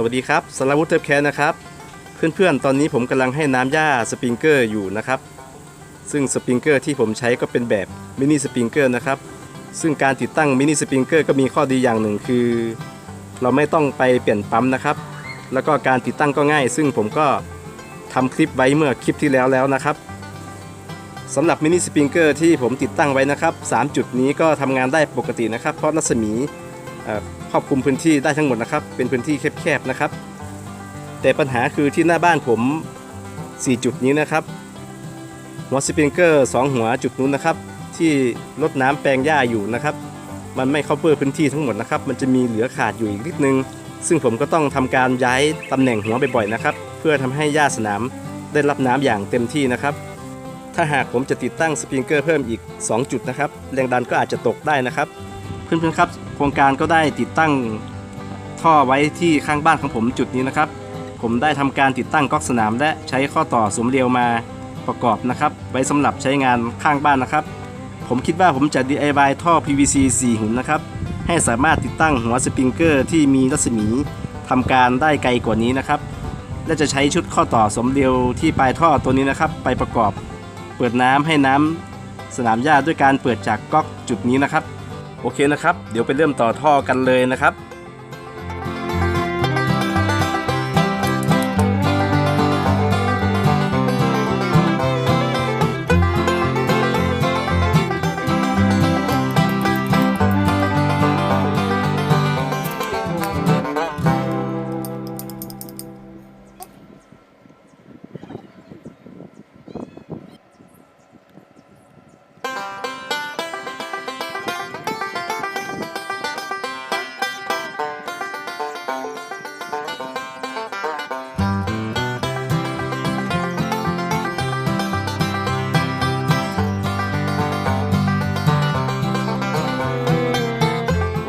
สวัสดีครับสารวุฒิเทพแคร์นะครับ เพื่อนๆ ตอนนี้ผมกำลังให้น้ำหญ้าสปริงเกอร์อยู่นะครับ ซึ่งสปริงเกอร์ที่ผมใช้ก็เป็นแบบมินิสปริงเกอร์นะครับ ซึ่งการติดตั้งมินิสปริงเกอร์ก็มีข้อดีอย่างหนึ่งคือ เราไม่ต้องไปเปลี่ยนปั๊มนะครับ แล้วก็การติดตั้งก็ง่าย ซึ่งผมก็ทำคลิปไว้เมื่อคลิปที่แล้วแล้วนะครับสำหรับมินิสปริงเกอร์ที่ผมติดตั้งไว้นะครับ 3 จุดนี้ก็ทำงานได้ปกตินะครับ เพราะรัศมี ครอบคลุมพื้นที่ได้ทั้งหมดนะครับ เป็นพื้นที่แคบๆนะครับ แต่ปัญหาคือที่หน้าบ้านผม 4 จุดนี้นะครับ หัวสปริงเกอร์2หัวจุดนู้นนะครับ ที่รดน้ำแปลงหญ้าอยู่นะครับ มันไม่ cover พื้นที่ทั้งหมดนะครับ มันจะมีเหลือขาดอยู่อีกนิดนึง ซึ่งผมก็ต้องทำการย้ายตำแหน่งหัวบ่อยๆนะครับ เพื่อทำให้หญ้าสนามได้รับน้ำอย่างเต็มที่นะครับถ้าหากผมจะติดตั้งสปริงเกอร์เพิ่มอีก 2 จุดนะครับ แรงดันก็อาจจะตกได้นะครับ เพื่อนๆครับโครงการก็ได้ติดตั้งท่อไว้ที่ข้างบ้านของผมจุดนี้นะครับ ผมได้ทำการติดตั้งก๊อกสนาม และใช้ข้อต่อสมเรียวมาประกอบนะครับ ไว้สำหรับใช้งานข้างบ้านนะครับ ผมคิดว่าผมจะ DIY ท่อ PVC 4หุ่นนะครับ ให้สามารถติดตั้งหัวสปริงเกอร์ที่มีรัศมีทำการได้ไกลกว่านี้นะครับ และจะใช้ชุดข้อต่อสมเรียวที่ปลายท่อตัวนี้นะครับ ไปประกอบ เปิดน้ำให้น้ำสนามหญ้าด้วยการเปิดจากก๊อกจุดนี้นะครับ โอเคนะครับ เดี๋ยวไปเริ่มต่อท่อกันเลยนะครับ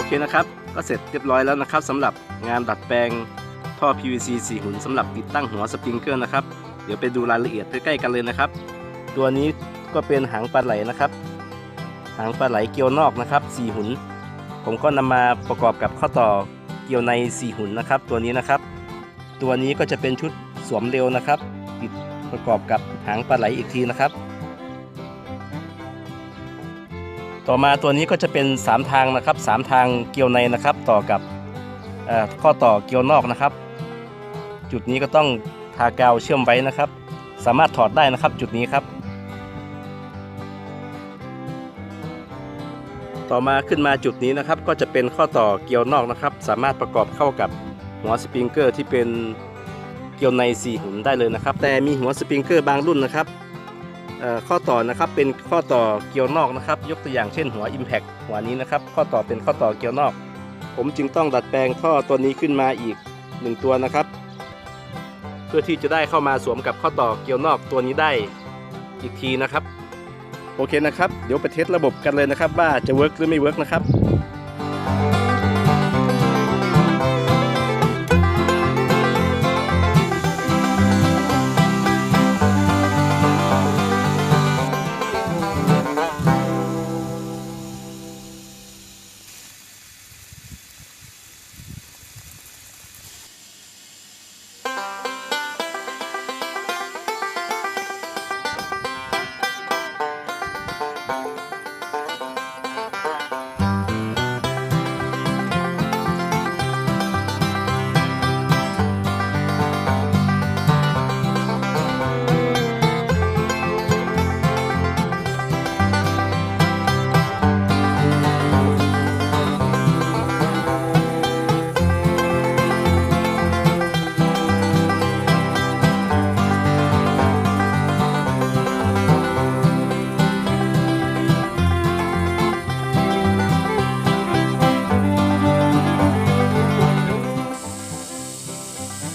เคนะครับ ก็เสร็จเรียบร้อยแล้วนะครับสำหรับงานดัดแปลงท่อ PVC 4หุ่นสำหรับติดตั้งหัวสปริงเกอร์นะครับ เดี๋ยวไปดูรายละเอียดใกล้ๆกันเลยนะครับ ตัวนี้ก็เป็นหางปลาไหลนะครับ หางปลาไหลเกลียวนอกนะครับ 4 หุ่นผมก็นำมาประกอบกับข้อต่อเกลียวใน 4 หุ่นนะครับ ตัวนี้นะครับ ตัวนี้ก็จะเป็นชุดสวมเร็วนะครับ ติดประกอบกับหางปลาไหลอีกทีนะครับ ต่อมาตัวนี้ก็จะเป็น 3 ทางนะครับ 3 ทางเกลียวในนะครับ ต่อกับข้อต่อเกลียวนอกนะครับ จุดนี้ก็ต้องทากาวเชื่อมไว้นะครับ สามารถถอดได้นะครับจุดนี้ครับ ต่อมาขึ้นมาจุดนี้นะครับ ก็จะเป็นข้อต่อเกลียวนอกนะครับ สามารถประกอบเข้ากับหัวสปริงเกอร์ที่เป็นเกลียวใน4หุ่นได้เลยนะครับ แต่มีหัวสปริงเกอร์บางรุ่นนะครับ ข้อต่อนะครับเป็นข้อต่อเกลียวนอกนะครับ ยกตัวอย่างเช่นหัว Impact หัวนี้นะครับ ข้อต่อเป็นข้อต่อเกลียวนอก ผมจึงต้องดัดแปลงท่อตัวนี้ขึ้นมาอีก 1 ตัวนะครับ เพื่อที่จะได้เข้ามาสวมกับข้อต่อเกลียวนอกตัวนี้ได้อีกทีนะครับ โอเคนะครับ เดี๋ยวไปเทสระบบกันเลยนะครับ ว่าจะเวิร์กหรือไม่เวิร์กนะครับ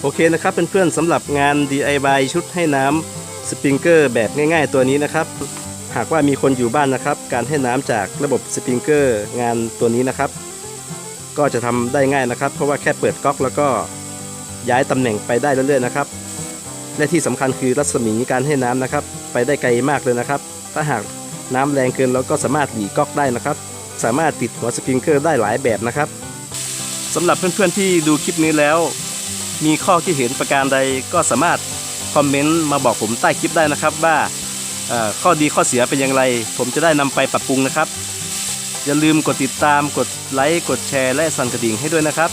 โอเคนะครับเพื่อนๆสำหรับงาน DIY ชุดให้น้ำสปริงเกอร์แบบง่ายๆตัวนี้นะครับหากว่ามีคนอยู่บ้านนะครับ การให้น้ำจากระบบสปริงเกอร์งานตัวนี้นะครับ ก็จะทำได้ง่ายนะครับ เพราะว่าแค่เปิดก๊อกแล้วก็ย้ายตำแหน่งไปได้เรื่อยๆนะครับ และที่สำคัญคือรัศมีการให้น้ำนะครับ ไปได้ไกลมากเลยนะครับ ถ้าหากน้ำแรงเกินเราก็สามารถหลีก๊อกได้นะครับ สามารถติดหัวสปริงเกอร์ได้หลายแบบนะครับสำหรับเพื่อนๆที่ดูคลิปนี้แล้ว มีข้อคิดเห็นประการใดก็สามารถคอมเมนต์มาบอกผมใต้คลิปได้นะครับว่าข้อดีข้อเสียเป็นอย่างไร ผมจะได้นำไปปรับปรุงนะครับ อย่าลืมกดติดตามกดไลค์กดแชร์และสั่นกระดิ่งให้ด้วยนะครับ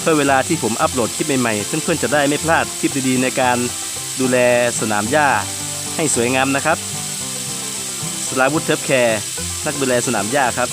เพื่อเวลาที่ผมอัปโหลดคลิปใหม่ๆ เพื่อนๆจะได้ไม่พลาดคลิปดีๆ ในการดูแลสนามหญ้าให้สวยงามนะครับสลาวุธเทิร์ฟแคร์นักดูแลสนามหญ้าครับ